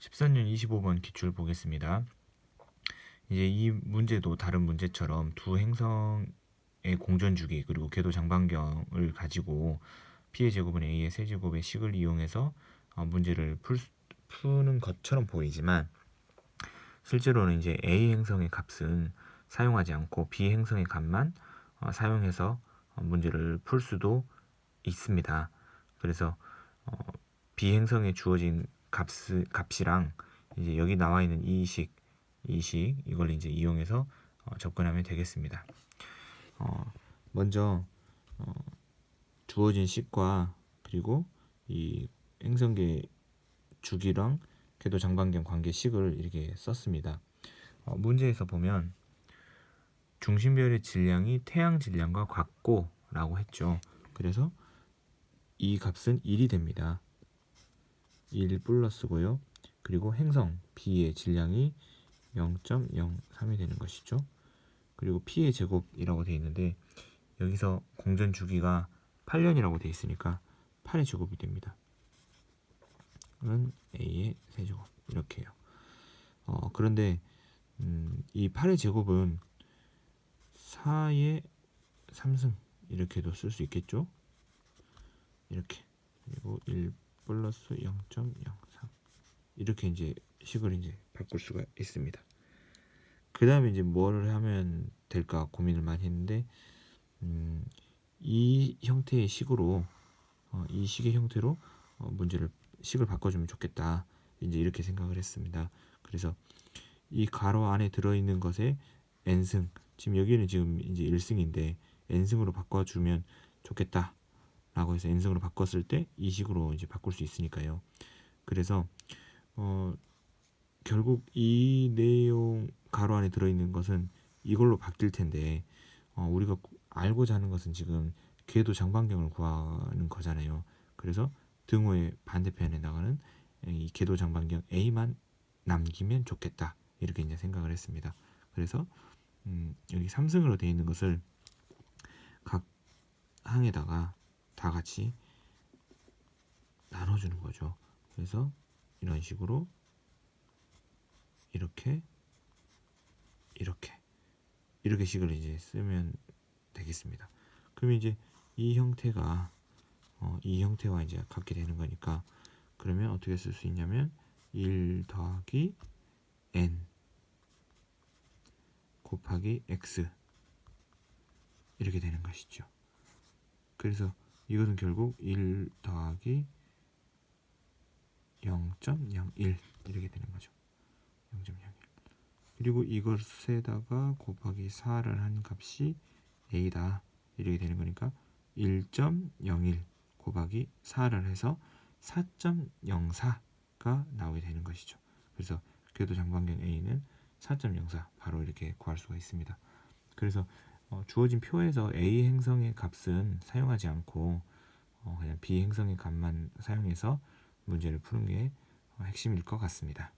13년 25번 기출 보겠습니다. 이제 이 문제도 다른 문제처럼 두 행성의 공전 주기 그리고 궤도 장반경을 가지고 p의 제곱은 a의 세제곱의 식을 이용해서 어, 문제를 풀, 수- 푸는 것처럼 보이지만 실제로는 이제 a 행성의 값은 사용하지 않고 b 행성의 값만 어, 사용해서 어, 문제를 풀 수도 있습니다. 그래서 어, b 행성에 주어진 값 값이랑 이제 여기 나와 있는 이 식, 이식 이걸 이제 이용해서 어, 접근하면 되겠습니다. 어, 먼저 어, 주어진 식과 그리고 이 행성계 주기랑 궤도 장반경 관계 식을 이렇게 썼습니다. 어, 문제에서 보면 중심별의 질량이 태양 질량과 같고라고 했죠. 그래서 이 값은 1이 됩니다. 1 플러스고요. 그리고 행성 B의 질량이 0.03이 되는 것이죠. 그리고 P의 제곱이라고 되어 있는데 여기서 공전 주기가 8년이라고 되어 있으니까 8의 제곱이 됩니다. 은 A의 세제곱 이렇게요. 어, 그런데 음, 이 8의 제곱은 4의 3승 이렇게도 쓸 수 있겠죠. 이렇게 그리고 1 플러스 0.03 이렇게 이제 식을 이제 바꿀 수가 있습니다. 그 다음에 이제 뭐를 하면 될까 고민을 많이 했는데 음, 이 형태의 식으로 어, 이 식의 형태로 어, 문제를 식을 바꿔주면 좋겠다 이제 이렇게 생각을 했습니다. 그래서 이 가로 안에 들어있는 것에 n승 지금 여기는 지금 이제 1승인데 n승으로 바꿔주면 좋겠다 라고 해서 n승으로 바꿨을 때 이 식으로 이제 바꿀 수 있으니까요. 그래서 어 결국 이 내용 가로 안에 들어있는 것은 이걸로 바뀔 텐데 어 우리가 구- 알고자 하는 것은 지금 궤도 장반경을 구하는 거잖아요. 그래서 등호의 반대편에 나가는 이 궤도 장반경 A만 남기면 좋겠다 이렇게 이제 생각을 했습니다. 그래서 음, 여기 3승으로 되어 있는 것을 각 항에다가 다 같이 나눠주는 거죠. 그래서 이런 식으로 이렇게 이렇게 이렇게 식을 이제 쓰면 되겠습니다. 그러면 이제 이 형태가 어, 이 형태와 이제 같게 되는 거니까 그러면 어떻게 쓸 수 있냐면 1 더하기 n 곱하기 x 이렇게 되는 것이죠. 그래서 이것은 결국 1 더하기 0.01 이렇게 되는 거죠. 0.01 그리고 이것에다가 곱하기 4를 한 값이 a다 이렇게 되는 거니까 1.01 곱하기 4를 해서 4.04가 나오게 되는 것이죠. 그래서 궤도 장반경 a는 4.04 바로 이렇게 구할 수가 있습니다. 그래서 어, 주어진 표에서 a 행성의 값은 사용하지 않고 어, 그냥 b 행성의 값만 사용해서 문제를 푸는 게 어, 핵심일 것 같습니다.